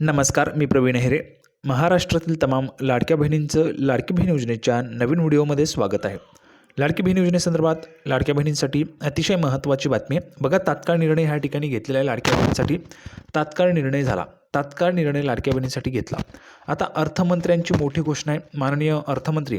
नमस्कार मी प्रवीण हेरे. महाराष्ट्रातील तमाम लाडक्या बहिणींचं लाडकी बहीण योजनेच्या नवीन व्हिडिओमध्ये स्वागत आहे. लाडकी बहीण योजनेसंदर्भात लाडक्या बहिणींसाठी अतिशय महत्त्वाची बातमी आहे. बघा तात्काळ निर्णय ह्या ठिकाणी घेतलेला आहे लाडक्या बहिणींसाठी तात्काळ निर्णय झाला. तात्काळ निर्णय लाडक्या बहिणींसाठी घेतला. आता अर्थमंत्र्यांची मोठी घोषणा आहे. माननीय अर्थमंत्री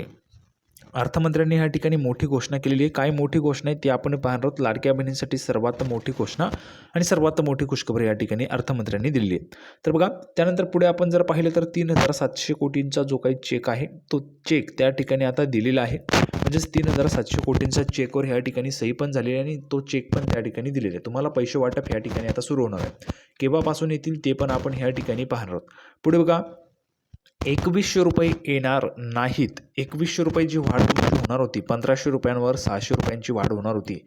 अर्थमंत्र्यांनी ह्या ठिकाणी मोठी घोषणा केलेली आहे. काय मोठी घोषणा आहे ती आपण पाहणार आहोत. लाडक्या बहिणींसाठी सर्वात मोठी घोषणा आणि सर्वात मोठी खुशखबरी या ठिकाणी अर्थमंत्र्यांनी दिलेली आहे. तर बघा त्यानंतर पुढे आपण जर पाहिलं तर तीन हजार सातशे कोटींचा जो काही चेक आहे तो चेक त्या ठिकाणी आता दिलेला आहे. म्हणजेच तीन हजार सातशे कोटींचा चेकवर ह्या ठिकाणी सही पण झालेली आहे आणि तो चेक पण त्या ठिकाणी दिलेला आहे. तुम्हाला पैसे वाटप ह्या ठिकाणी आता सुरू होणार आहे. केव्हापासून येतील ते पण आपण ह्या ठिकाणी पाहणार आहोत. पुढे बघा एकवीसशे रुपये येणार नाहीत. एकवीसशे रुपये जी वाढ तुमची होणार होती पंधराशे रुपयांवर सहाशे रुपयांची वाढ होणार होती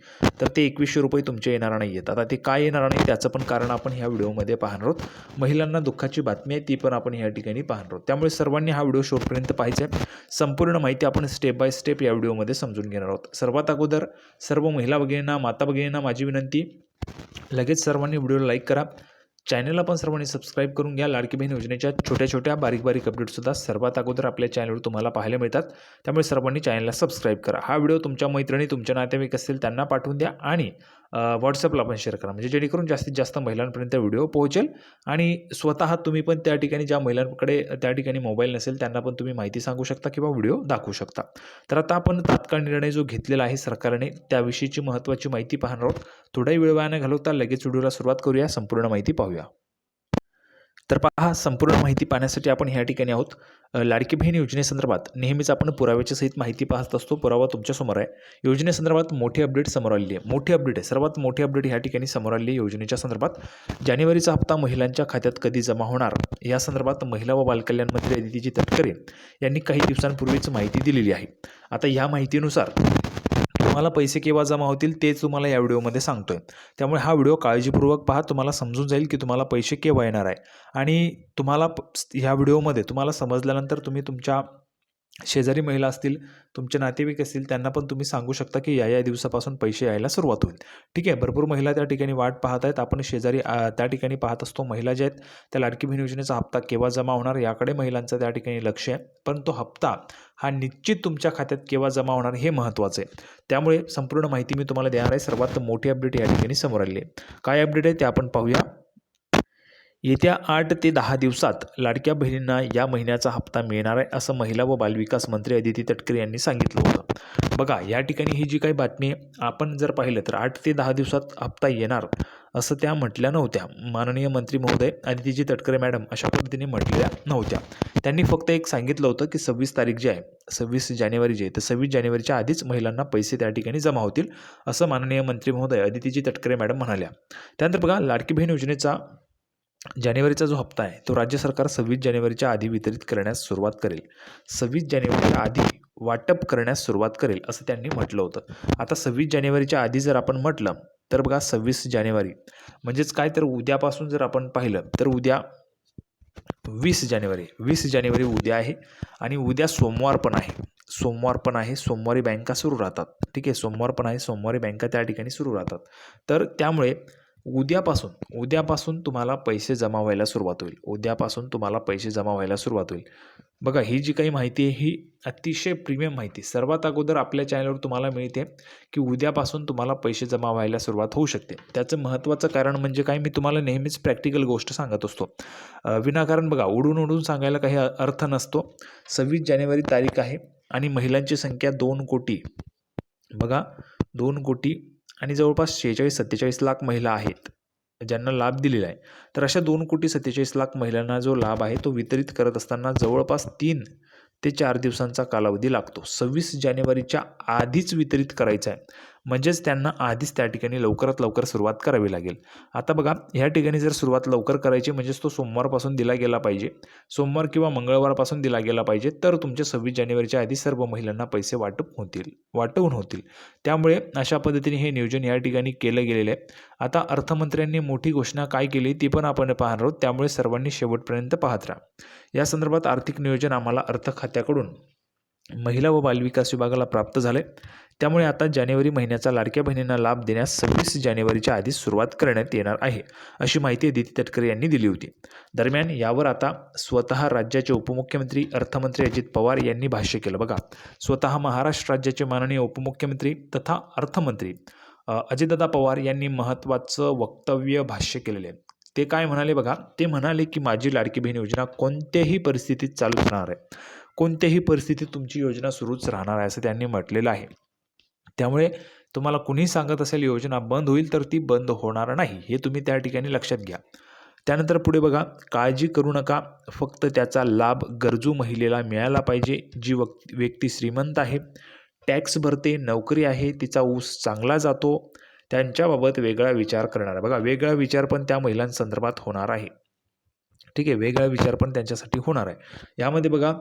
तर ते एकवीसशे रुपये तुमचे येणार नाही आहेत आता ते काय येणार नाही त्याचं पण कारण आपण ह्या व्हिडिओमध्ये पाहणार आहोत. महिलांना दुःखाची बातमी आहे ती पण आपण ह्या ठिकाणी पाहणार आहोत. त्यामुळे सर्वांनी हा व्हिडिओ शेवटपर्यंत पाहायचा आहे. संपूर्ण माहिती आपण स्टेप बाय स्टेप या व्हिडिओमध्ये समजून घेणार आहोत. सर्वात अगोदर सर्व महिला भगिनींना माता भगिनींना माझी विनंती लगेच सर्वांनी व्हिडिओला लाईक करा. चॅनलला पण सर्वांनी सबस्क्राईब करून घ्या. लाडकी बहीण योजनेच्या छोट्या छोट्या बारीक बारीक अपडेटसुद्धा सर्वात अगोदर आपल्या चॅनलवर तुम्हाला पाहायला मिळतात. त्यामुळे सर्वांनी चॅनलला सबस्क्राईब करा. हा व्हिडिओ तुमच्या मैत्रिणी तुमच्या नातेवाईक असतील त्यांना पाठवून द्या. आणि व्हॉट्सअपला पण शेअर करा. म्हणजे जेणेकरून जास्तीत जास्त महिलांपर्यंत व्हिडिओ पोहोचेल आणि स्वतः तुम्ही पण त्या ठिकाणी ज्या महिलांकडे त्या ठिकाणी मोबाईल नसेल त्यांना पण तुम्ही माहिती सांगू शकता किंवा व्हिडिओ दाखवू शकता. तर आता आपण तात्काळ निर्णय जो घेतलेला आहे सरकारने त्याविषयीची महत्त्वाची माहिती पाहणार आहोत. थोड्याही वेळ वाया न घालवता लगेच व्हिडिओला सुरुवात करूया. संपूर्ण माहिती पाहूया. तर पहा संपूर्ण माहिती पाहण्यासाठी आपण ह्या ठिकाणी आहोत. लाडकी बहीण योजनेसंदर्भात नेहमीच आपण पुराव्याच्या सहित माहिती पाहत असतो. पुरावा तुमच्यासमोर आहे. योजनेसंदर्भात मोठी अपडेट समोर आलेली आहे. मोठी अपडेट आहे. सर्वात मोठी अपडेट ह्या ठिकाणी समोर आलेली आहे योजनेच्या संदर्भात. जानेवारीचा हप्ता महिलांच्या खात्यात कधी जमा होणार? या संदर्भात महिला व बालकल्याण मंत्री अदितीजी तटकरे यांनी काही दिवसांपूर्वीच माहिती दिलेली आहे. आता या माहितीनुसार तुम्हाला पैसे केव्हा जमा होतील तेच तुम्हाला या व्हिडिओमध्ये सांगतोय. त्यामुळे हा व्हिडिओ काळजीपूर्वक पहा तुम्हाला समजून जाईल की तुम्हाला पैसे केव्हा येणार आहे. आणि तुम्हाला ह्या व्हिडिओमध्ये तुम्हाला समजल्यानंतर तुम्ही तुमच्या शेजारी महिला असतील तुमचे नातेवाईक असतील त्यांना पण तुम्ही सांगू शकता की या या दिवसापासून पैसे यायला सुरुवात होईल. ठीक आहे भरपूर महिला त्या ठिकाणी वाट पाहत आहेत. आपण शेजारी त्या ठिकाणी पाहत असतो महिला ज्या आहेत त्या लाडकी बहीण योजनेचा हप्ता केव्हा जमा होणार याकडे महिलांचं त्या ठिकाणी लक्ष आहे. पण तो हप्ता हा निश्चित तुमच्या खात्यात केव्हा जमा होणार हे महत्त्वाचं आहे. त्यामुळे संपूर्ण माहिती मी तुम्हाला देणार आहे. सर्वात मोठी अपडेट या ठिकाणी समोर आली आहे. काय अपडेट आहे ते आपण पाहूया. येत्या आठ ते दहा दिवसात लाडक्या बहिणींना या महिन्याचा हप्ता मिळणार आहे असं महिला व बालविकास मंत्री अदिती तटकरे यांनी सांगितलं होतं. बघा या ठिकाणी ही जी काही बातमी आपण जर पाहिलं तर आठ ते दहा दिवसात हप्ता येणार असं त्या म्हटल्या नव्हत्या. माननीय मंत्री महोदय अदितीजी तटकरे मॅडम अशा पद्धतीने म्हटल्या नव्हत्या. त्यांनी फक्त एक सांगितलं होतं की सव्वीस तारीख जी आहे सव्वीस जानेवारी जी आहे तर सव्वीस जानेवारीच्या आधीच महिलांना पैसे त्या ठिकाणी जमा होतील असं माननीय मंत्री महोदय अदितीजी तटकरे मॅडम म्हणाल्या. त्यानंतर बघा लाडकी बहीण योजनेचा जानेवारीचा जो हप्ता आहे तो राज्य सरकार सव्वीस जानेवारीच्या आधी वितरित करण्यास सुरुवात करेल. सव्वीस जानेवारीच्या आधी वाटप करण्यास सुरुवात करेल असं त्यांनी म्हटलं होतं. आता सव्वीस जानेवारीच्या आधी जर आपण म्हटलं तर बघा सव्वीस जानेवारी. म्हणजेच काय? तर उद्यापासून जर आपण पाहिलं तर उद्या वीस जानेवारी. वीस जानेवारी उद्या आहे आणि उद्या सोमवार पण आहे. सोमवार पण आहे सोमवारी बँका सुरू राहतात. ठीक आहे सोमवार पण आहे सोमवारी बँका त्या ठिकाणी सुरू राहतात. तर त्यामुळे उद्यापासून उद्यापासून तुम्हाला पैसे जमा व्हायला सुरुवात होईल. उद्यापासून तुम्हाला पैसे जमा व्हायला सुरुवात होईल. बघा ही जी काही माहिती आहे ही अतिशय प्रीमियम माहिती. सर्वात अगोदर आपल्या चॅनलवर तुम्हाला मिळते की उद्यापासून तुम्हाला पैसे जमा व्हायला सुरुवात होऊ शकते. त्याचं महत्त्वाचं कारण म्हणजे काय? मी तुम्हाला नेहमीच प्रॅक्टिकल गोष्ट सांगत असतो. विनाकारण बघा उडून उडून सांगायला काही अर्थ नसतो. सव्वीस जानेवारी तारीख आहे आणि महिलांची संख्या दोन कोटी. बघा दोन कोटी आणि जवळपास शेहेचाळीस सत्तेचाळीस लाख महिला आहेत ज्यांना लाभ दिलेला आहे. तर अशा दोन कोटी सत्तेचाळीस लाख महिलांना जो लाभ आहे तो वितरित करत असताना जवळपास तीन ते चार दिवसांचा कालावधी लागतो. सव्वीस जानेवारीच्या आधीच वितरित करायचा आहे. म्हणजेच त्यांना आधीच त्या ठिकाणी लवकरात लवकर सुरुवात करावी लागेल. आता बघा ह्या ठिकाणी जर सुरुवात लवकर करायची म्हणजेच तो सोमवारपासून दिला गेला पाहिजे सोमवार किंवा मंगळवारपासून दिला गेला पाहिजे तर तुमच्या सव्वीस जानेवारीच्या आधी सर्व महिलांना पैसे वाटप होतील वाटवून होतील. त्यामुळे अशा पद्धतीने हे नियोजन या ठिकाणी केलं गेलेलं आहे. आता अर्थमंत्र्यांनी मोठी घोषणा काय केली ती पण आपण पाहणार आहोत. त्यामुळे सर्वांनी शेवटपर्यंत पाहत राहा. या संदर्भात आर्थिक नियोजन आम्हाला अर्थ खात्याकडून महिला व बालविकास विभागाला प्राप्त झाले त्यामुळे आता जानेवारी महिन्याचा लाडक्या बहिणींना लाभ देण्यास सव्वीस जानेवारीच्या आधीच सुरुवात करण्यात येणार आहे अशी माहिती अदिती तटकरे यांनी दिली होती. दरम्यान यावर आता स्वतः राज्याचे उपमुख्यमंत्री अर्थमंत्री अजित पवार यांनी भाष्य केलं. बघा स्वतः महाराष्ट्र राज्याचे माननीय उपमुख्यमंत्री तथा अर्थमंत्री अ, अजितदादा पवार यांनी महत्त्वाचं वक्तव्य भाष्य केलेले आहे. ते काय म्हणाले बघा ते म्हणाले की माझी लाडकी बहीण योजना कोणत्याही परिस्थितीत चालू राहणार आहे. कोणत्याही परिस्थितीत तुमची योजना सुरूच राहणार आहे असं त्यांनी म्हटलेलं आहे. त्यामुळे तुम्हाला कुणी सांगत असेल योजना बंद होईल तर ती बंद होणार नाही. हे तुम्ही त्या ठिकाणी लक्षात घ्या. त्यानंतर पुढे बघा काळजी करू नका. फक्त त्याचा लाभ गरजू महिलेला मिळाला पाहिजे. जी वक् व्यक्ती श्रीमंत आहे टॅक्स भरते नोकरी आहे तिचा ऊस चांगला जातो त्यांच्याबाबत वेगळा विचार करणार. बघा वेगळा विचार पण त्या महिलांसंदर्भात होणार आहे. ठीक आहे वेगळा विचार पण त्यांच्यासाठी होणार आहे. यामध्ये बघा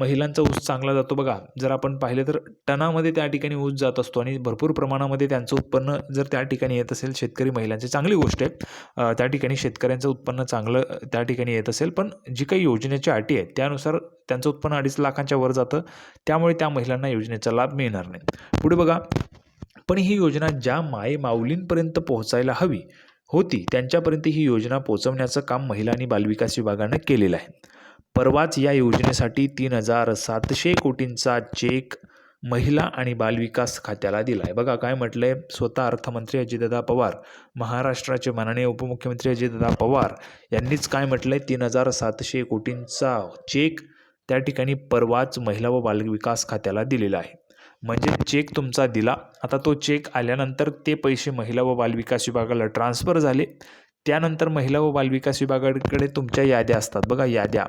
महिलांचा ऊस चांगला जातो बघा. जर आपण पाहिलं तर टनामध्ये त्या ठिकाणी ऊस जात असतो आणि भरपूर प्रमाणामध्ये त्यांचं उत्पन्न जर त्या ठिकाणी येत असेल शेतकरी महिलांची चांगली गोष्ट आहे. त्या ठिकाणी शेतकऱ्यांचं उत्पन्न चांगलं त्या ठिकाणी येत असेल पण जी काही योजनेच्या अटी आहेत त्यानुसार त्यांचं उत्पन्न अडीच लाखांच्या वर जातं. त्यामुळे त्या महिलांना योजनेचा लाभ मिळणार नाही. पुढे बघा पण ही योजना ज्या माई माऊलींपर्यंत पोहोचायला हवी होती. त्यांच्यापर्यंत ही योजना पोहोचवण्याचं काम महिला आणि बालविकास विभागानं केलेलं आहे. परवाच या योजनेसाठी तीन हजार सातशे कोटींचा चेक महिला आणि बालविकास खात्याला दिला आहे बघा काय म्हटलं आहे स्वतः अर्थमंत्री अजितदादा पवार महाराष्ट्राचे माननीय उपमुख्यमंत्री अजितदादा पवार यांनीच काय म्हटलं आहे तीन हजार सातशे कोटींचा चेक त्या ठिकाणी परवाच महिला व बालविकास खात्याला दिलेला आहे. म्हणजे चेक तुमचा दिला. आता तो चेक आल्यानंतर ते पैसे महिला व बालविकास विभागाला ट्रान्सफर झाले. त्यानंतर महिला व बालविकास विभागाकडे तुमच्या याद्या असतात. बघा याद्या.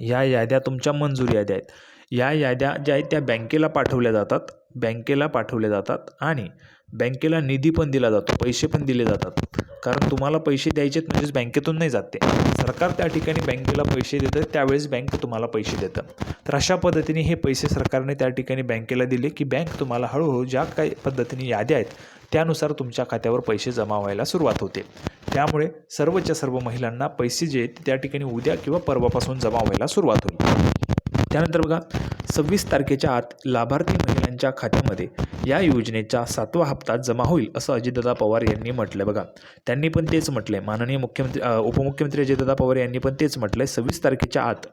या याद्या तुमच्या मंजूर याद्या आहेत. या याद्या ज्या आहेत त्या बँकेला पाठवल्या जातात. बँकेला पाठवल्या जातात आणि बँकेला निधी पण दिला जातो. पैसे पण दिले जातात. कारण तुम्हाला पैसे द्यायचेत म्हणजेच बँकेतून नाही जाते सरकार त्या ठिकाणी बँकेला पैसे देतं त्यावेळेस बँक तुम्हाला पैसे देतं. तर अशा पद्धतीने हे पैसे सरकारने त्या ठिकाणी बँकेला दिले की बँक तुम्हाला हळूहळू ज्या काही पद्धतीने याद्या आहेत त्यानुसार तुमच्या खात्यावर पैसे जमा व्हायला सुरुवात होते. त्यामुळे सर्वच्या सर्व महिलांना पैसे जे आहेत त्या ठिकाणी उद्या किंवा परवापासून जमा व्हायला सुरुवात होईल. त्यानंतर बघा सव्वीस तारखेच्या आत लाभार्थी महिलांच्या खात्यामध्ये या योजनेचा सातवा हप्ता जमा होईल असं अजितदादा पवार यांनी म्हटलं बघा. त्यांनी पण तेच म्हटलंय. माननीय मुख्यमंत्री उपमुख्यमंत्री अजितदादा पवार यांनी पण तेच म्हटलंय. सव्वीस तारखेच्या आत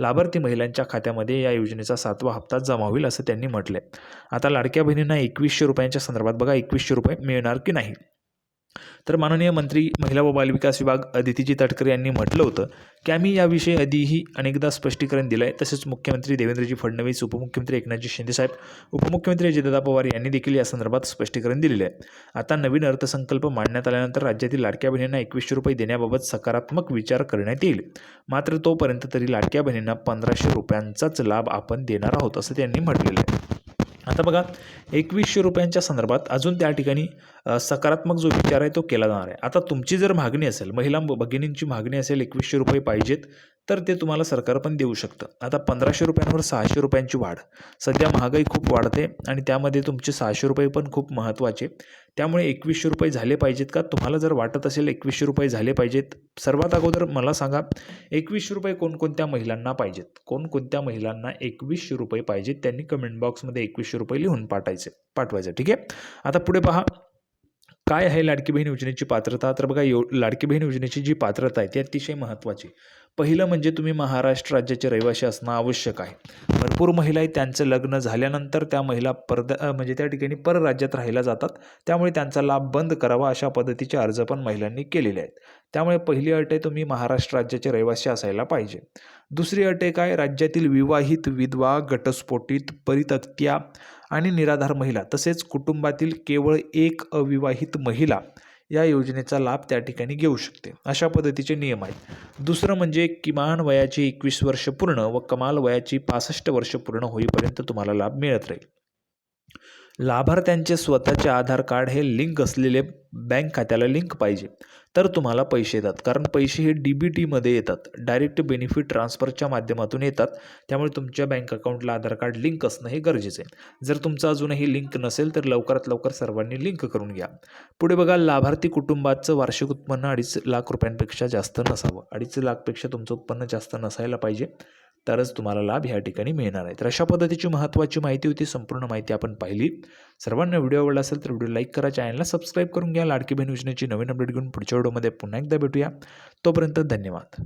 लाभार्थी महिलांच्या खात्यामध्ये या योजनेचा सातवा हप्ता जमा होईल असं त्यांनी म्हटलंय. आता लाडक्या बहिणींना एकवीसशे रुपयांच्या संदर्भात बघा एकवीसशे रुपये मिळणार की नाही? तर माननीय मंत्री महिला व बालविकास विभाग अदितीजी तटकरे यांनी म्हटलं होतं की आम्ही याविषयी आधीही अनेकदा स्पष्टीकरण दिलं आहे तसेच मुख्यमंत्री देवेंद्रजी फडणवीस उपमुख्यमंत्री एकनाथजी शिंदेसाहेब उपमुख्यमंत्री अजितदादा पवार यांनी देखील या संदर्भात स्पष्टीकरण दिलेले आहे आता नवीन अर्थसंकल्प मांडण्यात आल्यानंतर राज्यातील लाडक्या बहिणींना एकवीसशे रुपये देण्याबाबत सकारात्मक विचार करण्यात येईल. मात्र तोपर्यंत तरी लाडक्या बहिणींना पंधराशे रुपयांचाच लाभ आपण देणार आहोत असं त्यांनी म्हटलेलं आहे. आता बघा एकवीसशे रुपयांच्या संदर्भात अजून त्या ठिकाणी सकारात्मक जो विचार आहे तो केला जाणार आहे. आता तुमची जर मागणी असेल महिला भगिनींची मागणी असेल एकवीसशे रुपये पाहिजेत तर ते तुम्हाला सरकार पण देऊ शकतं. आता पंधराशे रुपयांवर सहाशे रुपयांची वाढ. सध्या महागाई खूप वाढते आणि त्यामध्ये तुमचे सहाशे रुपये पण खूप महत्त्वाचे. त्यामुळे एकवीसशे रुपये झाले पाहिजेत का? तुम्हाला जर वाटत असेल एकवीसशे रुपये झाले पाहिजेत सर्वात अगोदर मला सांगा एकवीसशे रुपये कोणकोणत्या महिलांना पाहिजेत? कोणकोणत्या महिलांना एकवीसशे रुपये पाहिजेत? त्यांनी कमेंट बॉक्समध्ये एकवीसशे रुपये लिहून पाठायचे पाठवायचं ठीक आहे? आता पुढे पहा. काय आहे लाडकी बहीण योजनेची पात्रता? तर बघा यो लाडकी बहीण योजनेची जी पात्रता आहे ती अतिशय महत्त्वाची. पहिलं म्हणजे तुम्ही महाराष्ट्र राज्याचे रहिवासी असणं आवश्यक आहे. भरपूर महिला आहेत त्यांचं लग्न झाल्यानंतर त्या महिला परदा म्हणजे त्या ठिकाणी परराज्यात राहायला जातात. त्यामुळे त्यांचा लाभ बंद करावा अशा पद्धतीचे अर्ज पण महिलांनी केलेले आहेत. त्यामुळे पहिली अट आहे तुम्ही महाराष्ट्र राज्याचे रहिवासी असायला पाहिजे. दुसरी अट आहे काय राज्यातील विवाहित विधवा घटस्फोटित परितक्त्या आणि निराधार महिला तसेच कुटुंबातील केवळ एक अविवाहित महिला या योजनेचा लाभ त्या ठिकाणी घेऊ शकते. अशा पद्धतीचे नियम आहेत. दुसरं म्हणजे किमान वयाची एकवीस वर्ष पूर्ण व कमाल वयाची पासष्ट वर्ष पूर्ण होईपर्यंत तुम्हाला लाभ मिळत राहील. लाभार्थ्यांचे स्वतःचे आधार कार्ड हे लिंक असलेले बँक खात्याला लिंक पाहिजे. तर तुम्हाला पैसे येतात. कारण पैसे हे डी बी टीमध्ये येतात. डायरेक्ट बेनिफिट ट्रान्सफरच्या माध्यमातून येतात. त्यामुळे तुमच्या बँक अकाउंटला आधार कार्ड लिंक असणं हे गरजेचं आहे. जर तुमचं अजूनही लिंक नसेल तर लवकरात लवकर सर्वांनी लिंक करून घ्या. पुढे बघा लाभार्थी कुटुंबाचं वार्षिक उत्पन्न अडीच लाख रुपयांपेक्षा जास्त नसावं. अडीच लाखपेक्षा तुमचं उत्पन्न जास्त नसायला पाहिजे. तरच तुम्हाला लाभ ह्या ठिकाणी मिळणार आहे. तर अशा पद्धतीची महत्त्वाची माहिती होती संपूर्ण माहिती आपण पाहिली. सर्वांना व्हिडिओ आवडला असेल तर व्हिडिओ लाईक करा चॅनलला सबस्क्राईब करून घ्या. लाडकी बहीण योजनेची नवीन अपडेट घेऊन पुढच्या व्हिडिओमध्ये पुन्हा एकदा भेटूया. तोपर्यंत धन्यवाद.